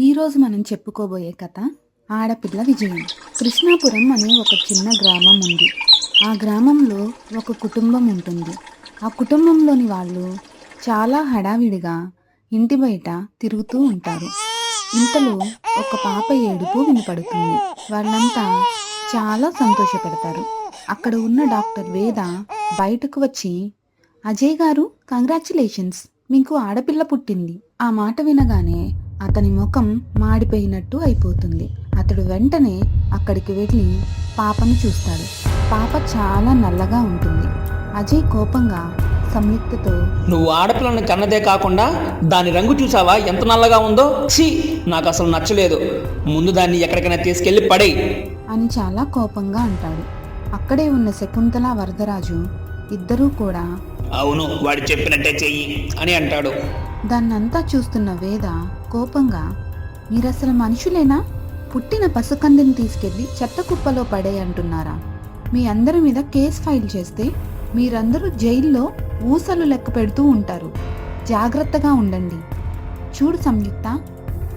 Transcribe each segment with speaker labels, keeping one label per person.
Speaker 1: ఈరోజు మనం చెప్పుకోబోయే కథ ఆడపిల్ల విజయం. కృష్ణాపురం అనే ఒక చిన్న గ్రామం ఉంది. ఆ గ్రామంలో ఒక కుటుంబం ఉంటుంది. ఆ కుటుంబంలోని వాళ్ళు చాలా హడావిడిగా ఇంటి బయట తిరుగుతూ ఉంటారు. ఇంతలో ఒక పాప ఏడుపు వినపడుతుంది. వాళ్ళంతా చాలా సంతోషపడతారు. అక్కడ ఉన్న డాక్టర్ వేద బయటకు వచ్చి అజయ్ గారు కంగ్రాచులేషన్స్ మీకు ఆడపిల్ల పుట్టింది. ఆ మాట వినగానే అతని ముఖం మాడిపోయినట్టు అయిపోతుంది. అతడు వెంటనే అక్కడికి వెళ్ళి పాపను చూస్తాడు. పాప చాలా నల్లగా ఉంటుంది. అజయ్ కోపంగా సంయుక్తతో
Speaker 2: నువ్వు ఆడపిల్లని కన్నదే కాకుండా దాని రంగు చూసావా? ఎంత నల్లగా ఉందో? ఛీ! నాకు అసలు నచ్చలేదు. ముందు దాన్ని ఎక్కడికైనా తీసుకెళ్ళి పడేయి.
Speaker 1: అని చాలా కోపంగా అంటాడు. అక్కడే ఉన్న శకుంతల వరదరాజు ఇద్దరూ కూడా
Speaker 2: అవును వాడు చెప్పినట్టే చెయ్యి అని అంటాడు.
Speaker 1: దాన్నంతా చూస్తున్న వేద కోపంగా మీరసలు మనుషులేనా? పుట్టిన పసుకందిని తీసుకెళ్ళి చెత్త కుప్పలో పడే అంటున్నారా. మీ అందరి మీద కేసు ఫైల్ చేస్తే మీరందరూ జైల్లో ఊసలు లెక్క పెడుతూ ఉంటారు. జాగ్రత్తగా ఉండండి. చూడు సంయుక్త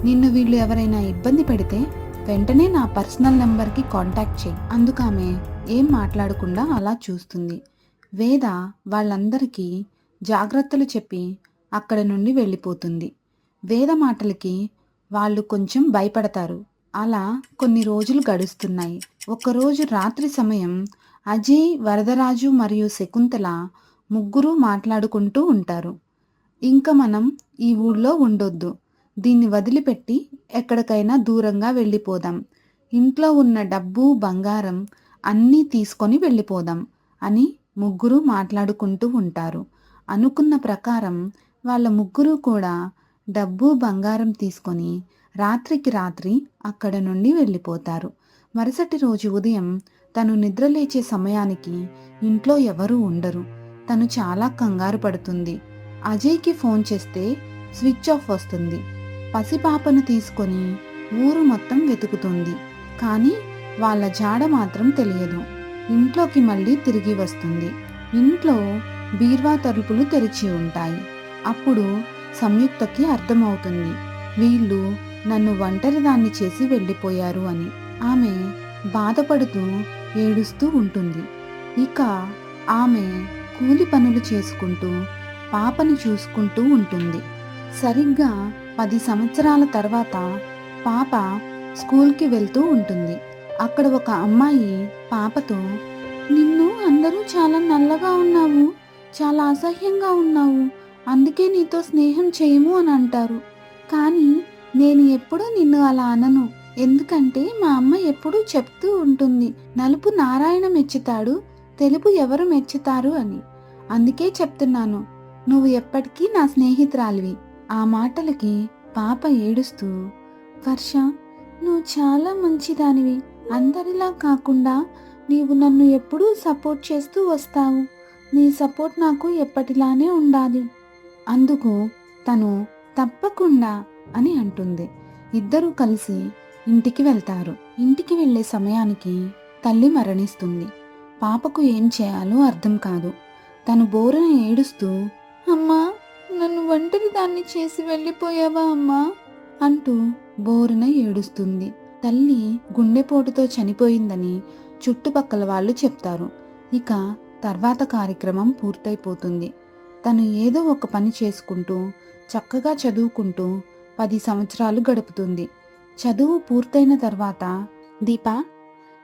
Speaker 1: నిన్ను వీళ్ళు ఎవరైనా ఇబ్బంది పెడితే వెంటనే నా పర్సనల్ నెంబర్కి కాంటాక్ట్ చేయి. అందుకామె ఏం మాట్లాడకుండా అలా చూస్తుంది. వేద వాళ్ళందరికీ జాగ్రత్తలు చెప్పి అక్కడ నుండి వెళ్ళిపోతుంది. వేద మాటలకి వాళ్ళు కొంచెం భయపడతారు. అలా కొన్ని రోజులు గడుస్తున్నాయి. ఒకరోజు రాత్రి సమయం అజయ్ వరదరాజు మరియు శకుంతల ముగ్గురు మాట్లాడుకుంటూ ఉంటారు. ఇంకా మనం ఈ ఊళ్ళో ఉండొద్దు. దీన్ని వదిలిపెట్టి ఎక్కడికైనా దూరంగా వెళ్ళిపోదాం. ఇంట్లో ఉన్న డబ్బు బంగారం అన్నీ తీసుకొని వెళ్ళిపోదాం అని ముగ్గురు మాట్లాడుకుంటూ ఉంటారు. అనుకున్న ప్రకారం వాళ్ళ ముగ్గురు కూడా డబ్బు బంగారం తీసుకొని రాత్రికి రాత్రి అక్కడ నుండి వెళ్ళిపోతారు. మరుసటి రోజు ఉదయం తను నిద్రలేచే సమయానికి ఇంట్లో ఎవరూ ఉండరు. తను చాలా కంగారు పడుతుంది. అజయ్కి ఫోన్ చేస్తే స్విచ్ ఆఫ్ వస్తుంది. పసిపాపను తీసుకొని ఊరు మొత్తం వెతుకుతుంది. కానీ వాళ్ళ జాడ మాత్రం తెలియదు. ఇంట్లోకి మళ్ళీ తిరిగి వస్తుంది. ఇంట్లో బీర్వా తలుపులు తెరిచి ఉంటాయి. అప్పుడు సంయుక్తకి అర్థమవుతుంది. వీళ్ళు నన్ను ఒంటరిదాన్ని చేసి వెళ్ళిపోయారు అని. ఆమె బాధపడుతూ ఏడుస్తూ ఉంటుంది. ఇక ఆమె కూలి పనులు చేసుకుంటూ పాపని చూసుకుంటూ ఉంటుంది. సరిగ్గా పది సంవత్సరాల తర్వాత పాప స్కూల్కి వెళ్తూ ఉంటుంది. అక్కడ ఒక అమ్మాయి పాపతో నిన్ను అందరూ చాలా నల్లగా ఉన్నావు చాలా అసహ్యంగా ఉన్నావు అందుకే నీతో స్నేహం చేయము అని అంటారు. కానీ నేను ఎప్పుడూ నిన్ను అలా అనను. ఎందుకంటే మా అమ్మ ఎప్పుడూ చెప్తూ ఉంటుంది నలుపు నారాయణ మెచ్చుతాడు తెలుపు ఎవరు మెచ్చుతారు అని. అందుకే చెప్తున్నాను నువ్వు ఎప్పటికీ నా స్నేహితురాలివి. ఆ మాటలకి పాప ఏడుస్తూ వర్ష నువ్వు చాలా మంచిదానివి. అందరిలా కాకుండా నీవు నన్ను ఎప్పుడూ సపోర్ట్ చేస్తూ వస్తావు. నీ సపోర్ట్ నాకు ఎప్పటిలానే ఉండాలి. అందుకు తను తప్పకుండా అని అంటుంది. ఇద్దరూ కలిసి ఇంటికి వెళ్తారు. ఇంటికి వెళ్ళే సమయానికి తల్లి మరణిస్తుంది. పాపకు ఏం చేయాలో అర్థం కాదు. తను బోరన ఏడుస్తూ అమ్మా నన్ను ఒంటరి దాన్ని చేసి వెళ్ళిపోయావా అమ్మా? అంటూ బోరున ఏడుస్తుంది. తల్లి గుండెపోటుతో చనిపోయిందని చుట్టుపక్కల వాళ్ళు చెప్తారు. ఇక తర్వాత కార్యక్రమం పూర్తయిపోతుంది. తను ఏదో ఒక పని చేసుకుంటూ చక్కగా చదువుకుంటూ పది సంవత్సరాలు గడుపుతుంది. చదువు పూర్తయిన తర్వాత దీపా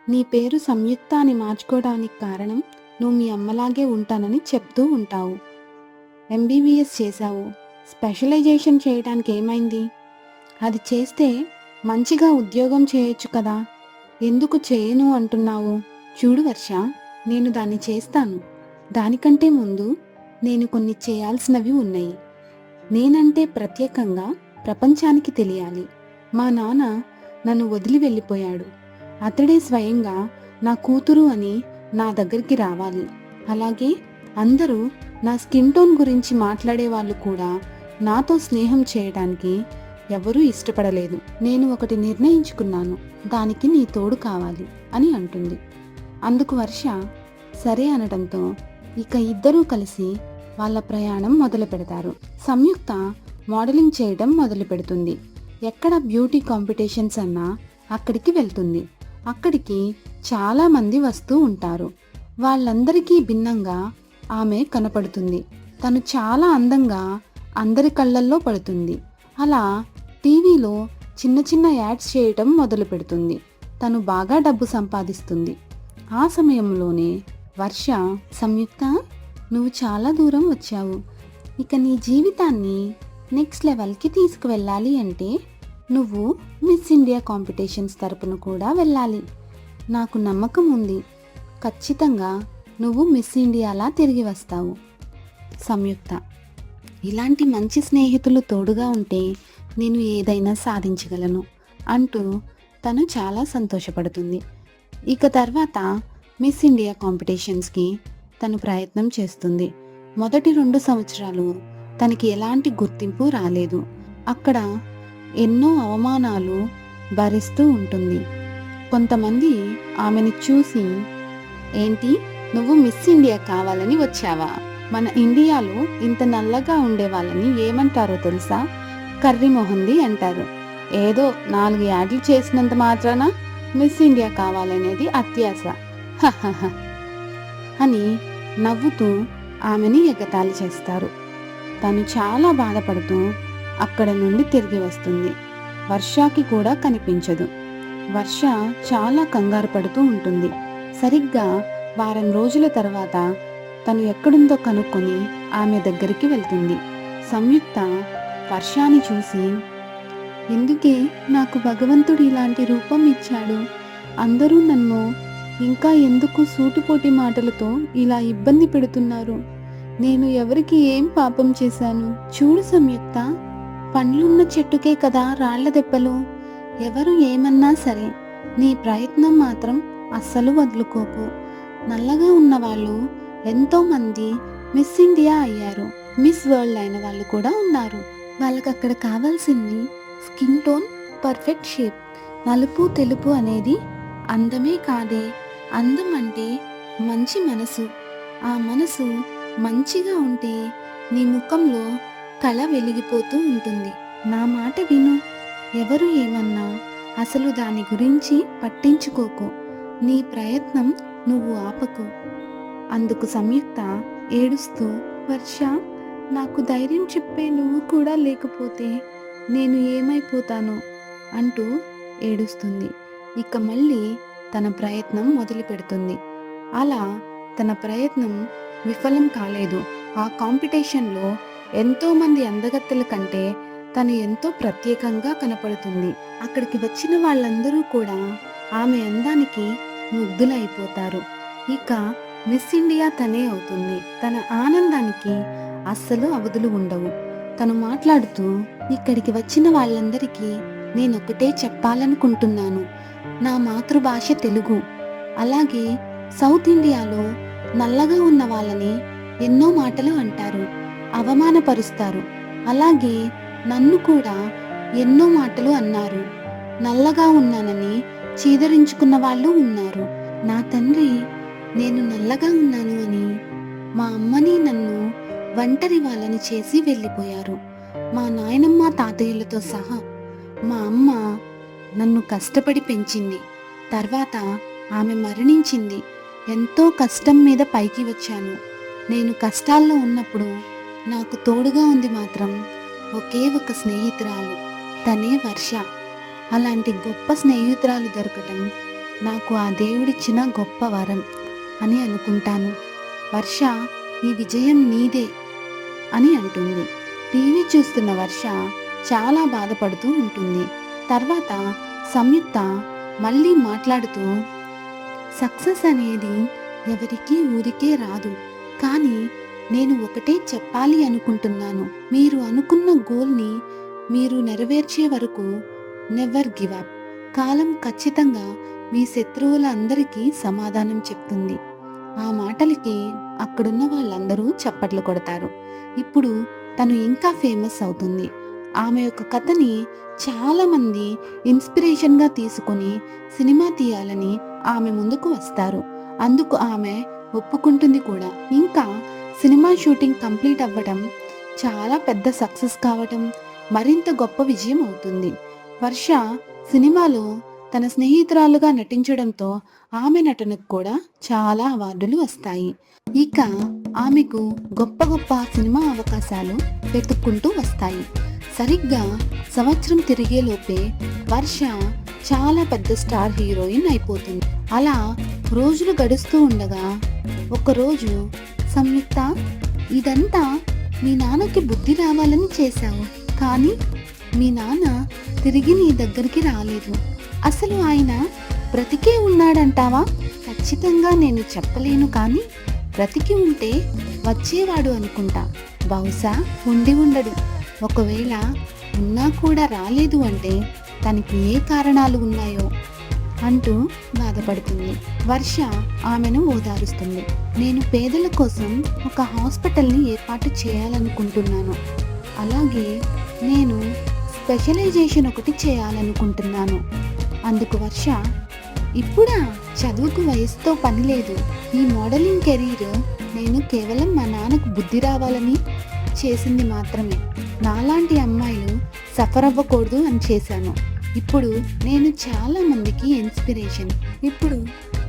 Speaker 1: నీ పేరు సంయుక్త అని మార్చుకోవడానికి కారణం నువ్వు మీ అమ్మలాగే ఉంటానని చెప్తూ ఉంటావు. ఎంబీబీఎస్ చేశావు. స్పెషలైజేషన్ చేయడానికి ఏమైంది? అది చేస్తే మంచిగా ఉద్యోగం చేయొచ్చు కదా. ఎందుకు చేయను అంటున్నావు? చూడు వర్ష నేను దాన్ని చేస్తాను. దానికంటే ముందు నేను కొన్ని చేయాల్సినవి ఉన్నాయి. నేనంటే ప్రత్యేకంగా ప్రపంచానికి తెలియాలి. మా నాన్న నన్ను వదిలి వెళ్ళిపోయాడు. అతడే స్వయంగా నా కూతురు అని నా దగ్గరికి రావాలి. అలాగే అందరూ నా స్కిన్ టోన్ గురించి మాట్లాడే వాళ్ళు కూడా నాతో స్నేహం చేయడానికి ఎవరూ ఇష్టపడలేదు. నేను ఒకటి నిర్ణయించుకున్నాను. దానికి నీ తోడు కావాలి అని అంటుంది. అందుకు వర్ష సరే అనడంతో ఇక ఇద్దరూ కలిసి వాళ్ళ ప్రయాణం మొదలు పెడతారు. సంయుక్త మోడలింగ్ చేయడం మొదలు పెడుతుంది. ఎక్కడ బ్యూటీ కాంపిటీషన్స్ అన్నా అక్కడికి వెళ్తుంది. అక్కడికి చాలామంది వస్తూ ఉంటారు. వాళ్ళందరికీ భిన్నంగా ఆమె కనపడుతుంది. తను చాలా అందంగా అందరి కళ్ళల్లో పడుతుంది. అలా టీవీలో చిన్న చిన్న యాడ్స్ చేయటం మొదలు పెడుతుంది. తను బాగా డబ్బు సంపాదిస్తుంది. ఆ సమయంలోనే వర్ష సంయుక్త నువ్వు చాలా దూరం వచ్చావు. ఇక నీ జీవితాన్ని నెక్స్ట్ లెవెల్కి తీసుకువెళ్ళాలి అంటే నువ్వు మిస్ ఇండియా కాంపిటీషన్స్ తరపున కూడా వెళ్ళాలి. నాకు నమ్మకం ఉంది. ఖచ్చితంగా నువ్వు మిస్ ఇండియాలా తిరిగి వస్తావు. సంయుక్త ఇలాంటి మంచి స్నేహితులు తోడుగా ఉంటే నేను ఏదైనా సాధించగలను అంటూ తను చాలా సంతోషపడుతుంది. ఇక తర్వాత మిస్ ఇండియా కాంపిటీషన్స్కి తను ప్రయత్నం చేస్తుంది. మొదటి రెండు సంవత్సరాలు తనకి ఎలాంటి గుర్తింపు రాలేదు. అక్కడ ఎన్నో అవమానాలు భరిస్తూ ఉంటుంది. కొంతమంది ఆమెను చూసి ఏంటి? నువ్వు మిస్ ఇండియా కావాలని వచ్చావా? మన ఇండియాలో ఇంత నల్లగా ఉండే వాళ్ళని ఏమంటారో తెలుసా? కర్రీ మొహంది అంటారు. ఏదో నాలుగు యాడ్లు చేసినంత మాత్రాన? మిస్ ఇండియా కావాలనేది అత్యాశ. అని నవ్వుతూ ఆమెని ఎగతాళి చేస్తారు. తను చాలా బాధపడుతూ అక్కడ నుండి తిరిగి వస్తుంది. వర్షాకి కూడా కనిపించదు. వర్ష చాలా కంగారు పడుతూ ఉంటుంది. సరిగ్గా వారం రోజుల తర్వాత తను ఎక్కడుందో కనుక్కొని ఆమె దగ్గరికి వెళ్తుంది. సంయుక్త వర్షాన్ని చూసి ఎందుకే నాకు భగవంతుడు ఇలాంటి రూపం ఇచ్చాడు? అందరూ నన్ను ఇంకా ఎందుకు సూటిపోటి మాటలతో ఇలా ఇబ్బంది పెడుతున్నారు? నేను ఎవరికి ఏం పాపం చేశాను? చూడు సంయుక్త పండ్లున్న చెట్టుకే కదా రాళ్ళ దెబ్బలు. ఎవరు ఏమన్నా సరే నీ ప్రయత్నం మాత్రం అస్సలు వదులుకోకు. నల్లగా ఉన్న వాళ్ళు ఎంతో మంది మిస్ ఇండియా అయ్యారు. మిస్ వరల్డ్ అయిన వాళ్ళు కూడా ఉన్నారు. వాళ్ళకి అక్కడ కావాల్సింది స్కిన్ టోన్ పర్ఫెక్ట్ షేప్. నలుపు తెలుపు అనేది అందమే కాదే. అందం అంటే మంచి మనసు. ఆ మనసు మంచిగా ఉంటే నీ ముఖంలో కళ వెలిగిపోతూ ఉంటుంది. నా మాట విను. ఎవరు ఏమన్నా అసలు దాని గురించి పట్టించుకోకు. నీ ప్రయత్నం నువ్వు ఆపకు. అందుకు సంయుక్త ఏడుస్తూ వర్ష నాకు ధైర్యం చెప్పే నువ్వు కూడా లేకపోతే నేను ఏమైపోతాను? అంటూ ఏడుస్తుంది. ఇక మళ్ళీ తన ప్రయత్నం మొదలు పెడుతుంది అలా తన ప్రయత్నం విఫలం కాలేదు. ఆ కాంపిటీషన్లో ఎంతోమంది అందగత్తెల కంటే తను ఎంతో ప్రత్యేకంగా కనపడుతుంది. అక్కడికి వచ్చిన వాళ్ళందరూ కూడా ఆమె అందానికి ముగ్ధులైపోతారు. ఇక మిస్ ఇండియా తనే అవుతుంది. తన ఆనందానికి అస్సలు అవధులు ఉండవు. తను మాట్లాడుతూ ఇక్కడికి వచ్చిన వాళ్ళందరికీ నేనొకటే చెప్పాలనుకుంటున్నాను. నా మాతృభాష తెలుగు. అలాగే సౌత్ ఇండియాలో నల్లగా ఉన్న వాళ్ళని ఎన్నో మాటలు అంటారు అవమానపరుస్తారు. అలాగే నన్ను కూడా ఎన్నో మాటలు అన్నారు. నల్లగా ఉన్నానని చీదరించుకున్న వాళ్ళు ఉన్నారు. నా తండ్రి నేను నల్లగా ఉన్నాను అని మా అమ్మని నన్ను ఒంటరి వాళ్ళని చేసి వెళ్ళిపోయారు. మా నాయనమ్మ తాతయ్యలతో సహా మా అమ్మ నన్ను కష్టపడి పెంచింది. తర్వాత ఆమె మరణించింది. ఎంతో కష్టం మీద పైకి వచ్చాను. నేను కష్టాల్లో ఉన్నప్పుడు నాకు తోడుగా ఉంది మాత్రం ఒకే ఒక స్నేహితురాలు తనే వర్ష. అలాంటి గొప్ప స్నేహితురాలు దొరకటం నాకు ఆ దేవుడిచ్చిన గొప్ప వరం అని అనుకుంటాను. వర్ష ఈ విజయం నీదే అని అంటుంది. టీవీ చూస్తున్న వర్ష చాలా బాధపడుతూ ఉంటుంది. తర్వాత సంయుక్త మళ్ళీ మాట్లాడుతూ సక్సెస్ అనేది ఎవరికీ ఊరికే రాదు. కానీ నేను ఒకటే చెప్పాలి అనుకుంటున్నాను. మీరు అనుకున్న గోల్ని మీరు నెరవేర్చే వరకు నెవర్ గివ్ అప్. కాలం ఖచ్చితంగా మీ శత్రువుల అందరికీ సమాధానం చెప్తుంది. ఆ మాటలకి అక్కడున్న వాళ్ళందరూ చప్పట్లు కొడతారు. ఇప్పుడు తను ఇంకా ఫేమస్ అవుతుంది. ఆమె యొక్క కథని చాలా మంది ఇన్స్పిరేషన్గా తీసుకొని సినిమా తీయాలని ఆమె ముందుకు వస్తారు. అందుకు ఆమె ఒప్పుకుంటుంది కూడా. ఇంకా సినిమా షూటింగ్ కంప్లీట్ అవ్వడం చాలా పెద్ద సక్సెస్ కావటం మరింత గొప్ప విజయం అవుతుంది. వర్ష సినిమాలో తన స్నేహితురాలుగా నటించడంతో ఆమె నటనకు కూడా చాలా అవార్డులు వస్తాయి. ఇక ఆమెకు గొప్ప గొప్ప సినిమా అవకాశాలు వెతుక్కుంటూ వస్తాయి. సరిగ్గా సంవత్సరం తిరిగేలోపే వర్ష చాలా పెద్ద స్టార్ హీరోయిన్ అయిపోతుంది. అలా రోజులు గడుస్తూ ఉండగా ఒకరోజు సంయుక్త ఇదంతా మీ నాన్నకి బుద్ధి రావాలని చేశావు కానీ మీ నాన్న తిరిగి నీ దగ్గరికి రాలేదు. అసలు ఆయన బ్రతికే ఉన్నాడంటావా? ఖచ్చితంగా నేను చెప్పలేను కానీ బ్రతికి ఉంటే వచ్చేవాడు అనుకుంటా. బహుశా ఉండి ఉండడు. ఒకవేళ ఉన్నా కూడా రాలేదు అంటే తనకి ఏ కారణాలు ఉన్నాయో అంటూ బాధపడుతుంది. వర్ష ఆమెను ఓదారుస్తుంది. నేను పేదల కోసం ఒక హాస్పిటల్ని ఏర్పాటు చేయాలనుకుంటున్నాను. అలాగే నేను స్పెషలైజేషన్ ఒకటి చేయాలనుకుంటున్నాను. అందుకు వర్ష ఇప్పుడా చదువుకు వయసుతో పని లేదు. ఈ మోడలింగ్ కెరీర్ నేను కేవలం మా నాన్నకు బుద్ధి రావాలని చేసింది మాత్రమే. నాలాంటి అమ్మాయిలు సఫర్ అవ్వకూడదు అని చేశాను. ఇప్పుడు నేను చాలా మందికి ఇన్స్పిరేషన్. ఇప్పుడు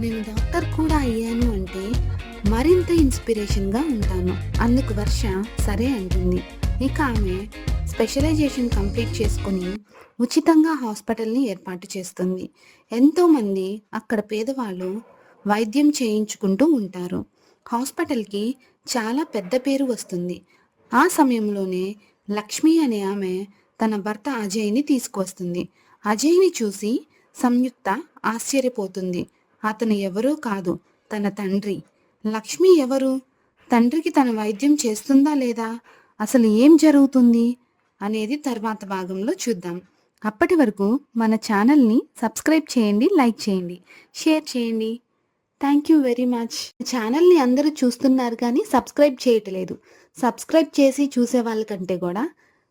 Speaker 1: నేను డాక్టర్ కూడా అయ్యాను అంటే మరింత ఇన్స్పిరేషన్గా ఉంటాను. అందుకు వర్ష సరే అంటుంది. ఇక ఆమె స్పెషలైజేషన్ కంప్లీట్ చేసుకుని ఉచితంగా హాస్పిటల్ని ఏర్పాటు చేస్తుంది. ఎంతోమంది అక్కడ పేదవాళ్ళు వైద్యం చేయించుకుంటూ ఉంటారు. హాస్పిటల్కి చాలా పెద్ద పేరు వస్తుంది. ఆ సమయంలోనే లక్ష్మి అనే ఆమె తన భర్త అజయ్ని తీసుకువస్తుంది. అజయ్ని చూసి సంయుక్త ఆశ్చర్యపోతుంది. అతను ఎవరో కాదు తన తండ్రి. లక్ష్మి ఎవరు? తండ్రికి తన వైద్యం చేస్తుందా లేదా? అసలు ఏం జరుగుతుంది? అనేది తర్వాత భాగంలో చూద్దాం. అప్పటి వరకు మన ఛానల్ని సబ్స్క్రైబ్ చేయండి లైక్ చేయండి షేర్ చేయండి. థ్యాంక్ యూ వెరీ మచ్ ఛానల్ని అందరూ చూస్తున్నారు కానీ సబ్స్క్రైబ్ చేయట్లేదు. సబ్స్క్రైబ్ చేసి చూసే వాళ్ళకంటే కూడా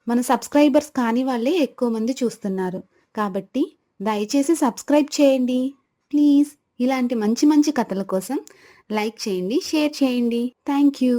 Speaker 1: మన సబ్స్క్రైబర్స్ కాని వాళ్ళే ఎక్కువ మంది చూస్తున్నారు. కాబట్టి దయచేసి సబ్స్క్రైబ్ చేయండి. ప్లీజ్ ఇలాంటి మంచి మంచి కథల కోసం లైక్ చేయండి షేర్ చేయండి. Thank you